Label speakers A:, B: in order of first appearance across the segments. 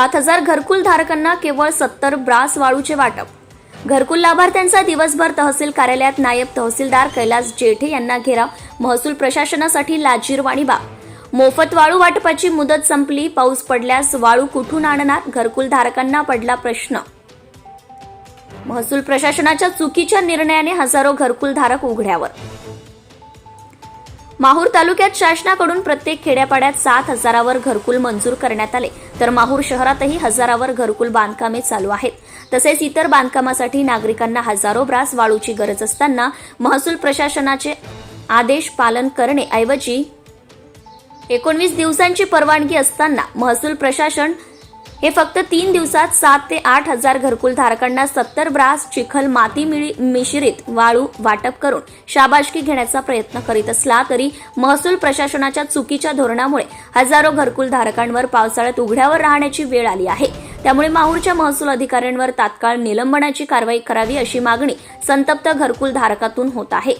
A: सात हजार घरकुल धारकांना केवळ सत्तर ब्रास वाळूचे वाटप. घरकुल लाभार्थ्यांचा दिवसभर तहसील कार्यालयात नायब तहसीलदार कैलास जेठे यांना घेराव महसूल प्रशासनासाठी लाजीरवाणी बाब मोफत वाळू वाटपाची मुदत संपली पाऊस पडल्यास वाळू कुठून आणणार? घरकुल धारकांना पडला प्रश्न. महसूल प्रशासनाच्या चुकीच्या निर्णयाने हजारो घरकुल धारक उघड्यावर. माहूर तालुक्यात शासनाकडून प्रत्येक खेड्यापाड्यात सात हजारावर घरकुल मंजूर करण्यात आले. तर माहूर शहरातही हजारावर घरकुल बांधकामे चालू आहेत. तसेच इतर बांधकामासाठी नागरिकांना हजारो ब्रास वाळूची गरज असताना महसूल प्रशासनाचे आदेश पालन करणे ऐवजी एकोणवीस दिवसांची परवानगी असताना महसूल प्रशासन हे फक्त तीन दिवसात सात ते आठ हजार घरकुल धारकांना सत्तर ब्रास चिखल माती मिळी मिश्रित वाळू वाटप करून शाबाशकी घेण्याचा प्रयत्न करीत असला तरी महसूल प्रशासनाच्या चुकीच्या धोरणामुळे हजारो घरकुल धारकांवर पावसाळ्यात उघड्यावर राहण्याची वेळ आली आहे. त्यामुळे माहूरच्या महसूल अधिकाऱ्यांवर तात्काळ निलंबनाची कारवाई करावी अशी मागणी संतप्त घरकुल धारकातून होत आहे.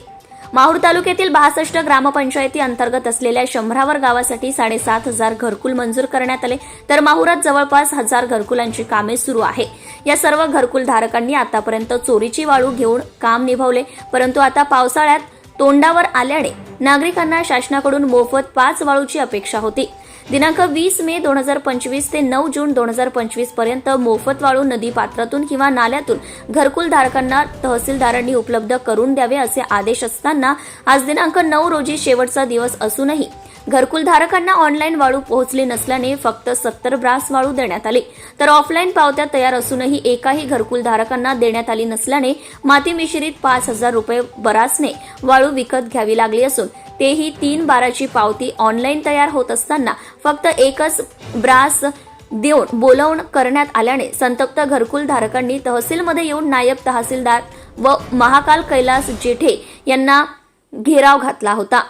A: माहूर तालुक्यातील बासष्ट ग्रामपंचायती अंतर्गत असलेल्या शंभरावर गावासाठी साडेसात हजार घरकुल मंजूर करण्यात आले. तर माहुरात जवळपास हजार घरकुलांची कामे सुरू आहे. या सर्व घरकुल धारकांनी आतापर्यंत चोरीची वाळू घेऊन काम निभावले. परंतु आता पावसाळ्यात तोंडावर आल्याने नागरिकांना शासनाकडून मोफत पाच वाळूची अपेक्षा होती. दिनांक वीस मे दोन हजार पंचवीस ते नऊ जून दोन हजार पंचवीसपर्यंत मोफत वाळू नदी पात्रातून किंवा नाल्यातून घरकुल धारकांना तहसीलदारांनी उपलब्ध करून द्यावे असे आदेश असताना आज दिनांक नऊ रोजी शेवटचा दिवस असूनही घरकुल धारकांना ऑनलाईन वाळू पोहोचली नसल्याने फक्त सत्तर ब्रास वाळू देण्यात आली. तर ऑफलाईन पावत्या तयार असूनही एकाही घरकुल धारकांना देण्यात आली नसल्याने माती मिश्रित पाच हजार रुपये बरासने वाळू विकत घ्यावी लागली असून तेही तीन बाराची पावती ऑनलाईन तयार होत असताना फक्त एकच ब्रास देऊन बोलवण करण्यात आल्याने संतप्त घरकुल धारकांनी तहसीलमध्ये येऊन नायब तहसीलदार व महाकाल कैलास जेठे यांना घेराव घातला होता.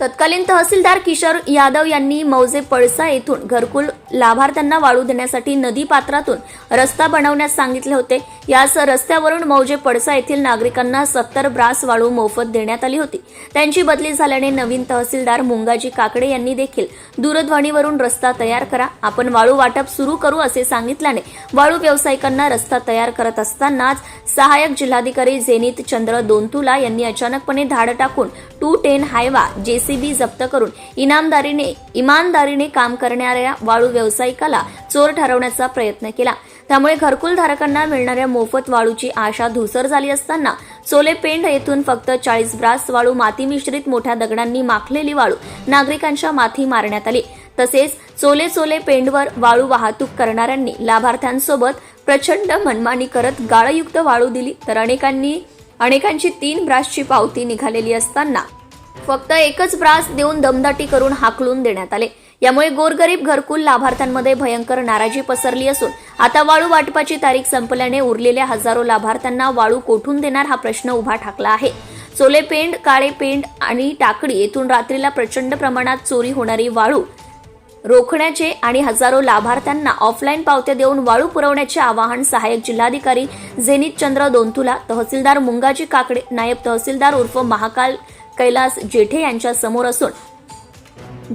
A: तत्कालीन तहसीलदार किशोर यादव यांनी मौजे पळसा येथून घरकुल लाभार्थ्यांना वाळू देण्यासाठी नदी पात्रातून रस्ता बनवण्यास सांगितले होते. याच रस्त्यावरून मौजे पडसा येथील नागरिकांना सत्तर ब्रास वाळू मोफत देण्यात आली होती. त्यांची बदली झाल्याने नवीन तहसीलदार मुंगाजी काकडे यांनी देखील दूरध्वनीवरून रस्ता तयार करा. आपण वाळू वाटप सुरू करू असे सांगितल्याने वाळू व्यावसायिकांना रस्ता तयार करत असतानाच सहाय्यक जिल्हाधिकारी झेनित चंद्र दोनतुला यांनी अचानकपणे धाड टाकून टू टेन हायवा जेसीबी जप्त करून इनामदारीने इमानदारीने काम करणाऱ्या वाळू व्यावसायिकाला चोर ठरवण्याचा प्रयत्न केला. त्यामुळे घरकुल धारकांना मिळणाऱ्या मोफत वाळूची आशा धुसर झाली असताना सोलेपेंड येथून फक्त चाळीस ब्रास वाळू माती मिश्रित मोठ्या दगडांनी माखलेली वाळू नागरिकांच्या माथी मारण्यात आली. तसेच चोले चोले पेंडवर वाळू वाहतूक करणाऱ्यांनी लाभार्थ्यांसोबत प्रचंड मनमानी करत गाळयुक्त वाळू दिली तर अनेकांनी अनेकांची तीन ब्रासची पावती निघालेली असताना फक्त एकच ब्रास देऊन दमदाटी करून हाकलून देण्यात आले. यामुळे गोरगरीब घरकुल लाभार्थ्यांमध्ये भयंकर नाराजी पसरली असून आता वाळू वाटपाची तारीख संपल्याने उरलेल्या हजारो लाभार्थ्यांना वाळू कोठून देणार हा प्रश्न उभा ठाकला आहे. चोले पेंड काळे पेंड आणि टाकडी येथून रात्रीला प्रचंड प्रमाणात चोरी होणारी वाळू रोखण्याचे आणि हजारो लाभार्थ्यांना ऑफलाईन पावत्या देऊन वाळू पुरवण्याचे आवाहन सहाय्यक जिल्हाधिकारी झेनित चंद्र दोनतुला तहसीलदार मुंगाजी काकडे नायब तहसीलदार उर्फ महाकाल कैलास जेठे यांच्या समोर असून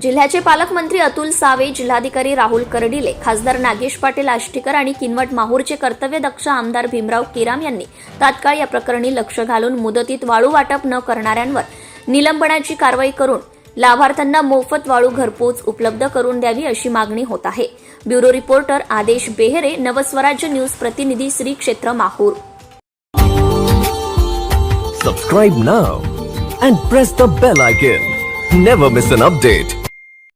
A: जिल्ह्याचे पालकमंत्री अतुल सावे जिल्हाधिकारी राहुल कर्डिले खासदार नागेश पाटील आष्टीकर आणि किनवट माहूरचे कर्तव्यदक्ष आमदार भीमराव किराम यांनी तात्काळ या प्रकरणी लक्ष घालून मुदतीत वाळू वाटप न करणाऱ्यांवर निलंबनाची कारवाई करून लाभार्थ्यांना मोफत वाळू घरपोच उपलब्ध करून द्यावी अशी मागणी होत आहे. ब्युरो रिपोर्टर आदेश बेहरे नवस्वराज्य न्यूज प्रतिनिधी Shri Kshetra Mahur.
B: Subscribe now and press the bell icon never miss an update